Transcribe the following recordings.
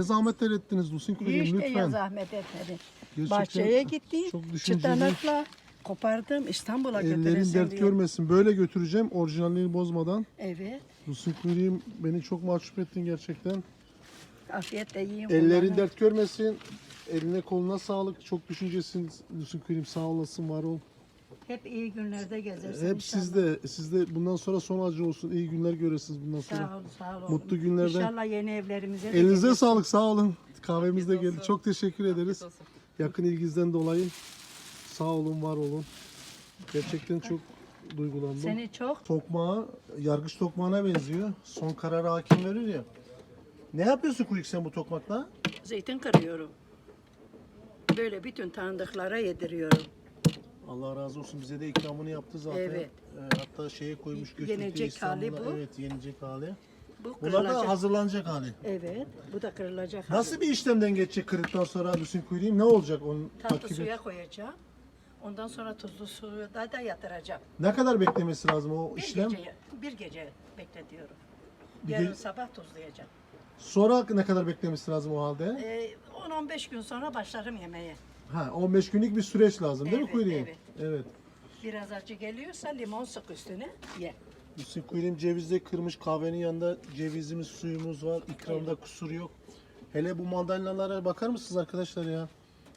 Ne zahmetler ettiniz Lusin Kuryem Hiç de ya lütfen. zahmet etmedi. Gerçekten Bahçeye gittim. çok düşünceli. Çıtanakla kopardım. İstanbul'a Ellerin götüresim dert görmesin. Böyle götüreceğim orijinalliğini bozmadan. Evet. Lusin Kuryem beni çok mahcup ettin gerçekten. Afiyetle yiyin Ellerin bunları. dert görmesin. Eline koluna sağlık. Çok düşüncesin Lusin Kuryem sağ olasın var ol. Hep iyi günlerde gezersin Hep inşallah. sizde. Sizde bundan sonra son acı olsun. İyi günler göresiniz bundan sonra. Sağ ol, sağ ol. Mutlu oğlum. günlerden. İnşallah yeni evlerimize de Elinize gelirsin. sağlık sağ olun. Kahvemiz de geldi. Çok teşekkür ederiz. Yakın ilginizden dolayı sağ olun var olun. Gerçekten çok duygulandım. Seni çok Tokmağı, yargıç tokmağına benziyor. Son kararı hakim verir ya. Ne yapıyorsun Kuyuk sen bu tokmakla? zeytin kırıyorum. Böyle bütün tanıdıklara yediriyorum. Allah razı olsun bize de ikramını yaptı zaten. Evet. Ee, hatta şeye koymuş götürdü Yenecek hali İstanbul'a. bu. Evet yenecek hali. Bu Bunlar da kırılacak. hazırlanacak hali. Evet, bu da kırılacak. Nasıl bir işlemden geçecek kırıktan sonra Hüsnü Kuyruğum? Ne olacak onun Tatlı takibi? suya koyacağım. Ondan sonra tuzlu suya da, da yatıracağım. Ne kadar beklemesi lazım o Bir işlem? gece, bir gece bekletiyorum. Bir Yarın ge- sabah tuzlayacağım. Sonra ne kadar beklemesi lazım o halde? Ee, 10-15 gün sonra başlarım yemeğe. Ha 15 günlük bir süreç lazım değil mi Evet, Kuyruğum? evet. Evet. Biraz acı geliyorsa limon sık üstüne ye. Hüsnü Kuyruğum cevizde kırmış kahvenin yanında cevizimiz suyumuz var. İkramda kusur yok. Hele bu mandalinalara bakar mısınız arkadaşlar ya?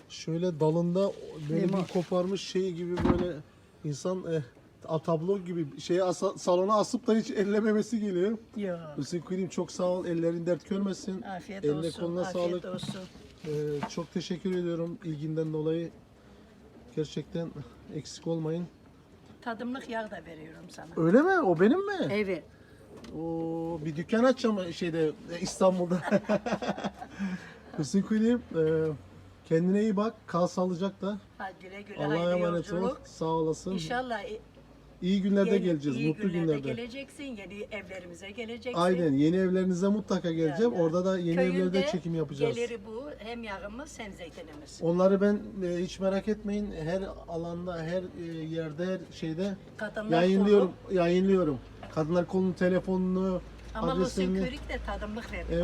Şöyle dalında böyle bir koparmış şey gibi böyle insan eh, a- tablo gibi şeye asa- salona asıp da hiç ellememesi geliyor. Yok. Hüsnü Kuyruğum çok sağ ol. Ellerin dert görmesin. Afiyet Eline olsun. koluna afiyet sağlık. olsun. Ee, çok teşekkür ediyorum ilginden dolayı. Gerçekten eksik olmayın. Tadımlık yağ da veriyorum sana. Öyle mi? O benim mi? Evet. Oo, bir dükkan açacağım şeyde e, İstanbul'da. Hüsnü Kuyruğum, e, kendine iyi bak. Kal sağlıcakla. Hadi güle güle. Allah'a hayırlı emanet ol. yolculuk. Sağ olasın. İnşallah İyi günlerde yeni- geleceğiz. iyi mutlu günlerde geleceksin. Yeni evlerimize geleceksin. Aynen. Yeni evlerinize mutlaka geleceğim. Ya, ya. Orada da yeni Köyünde evlerde çekim yapacağız. Geliri bu. Hem yağımız hem zeytinimiz. Onları ben e, hiç merak etmeyin. Her alanda, her e, yerde, her şeyde Kadınlar yayınlıyorum. Yayınlıyorum. Kadınlar kolunun telefonunu, Ama Lusin adreslerini. Körik de tadımlık verir.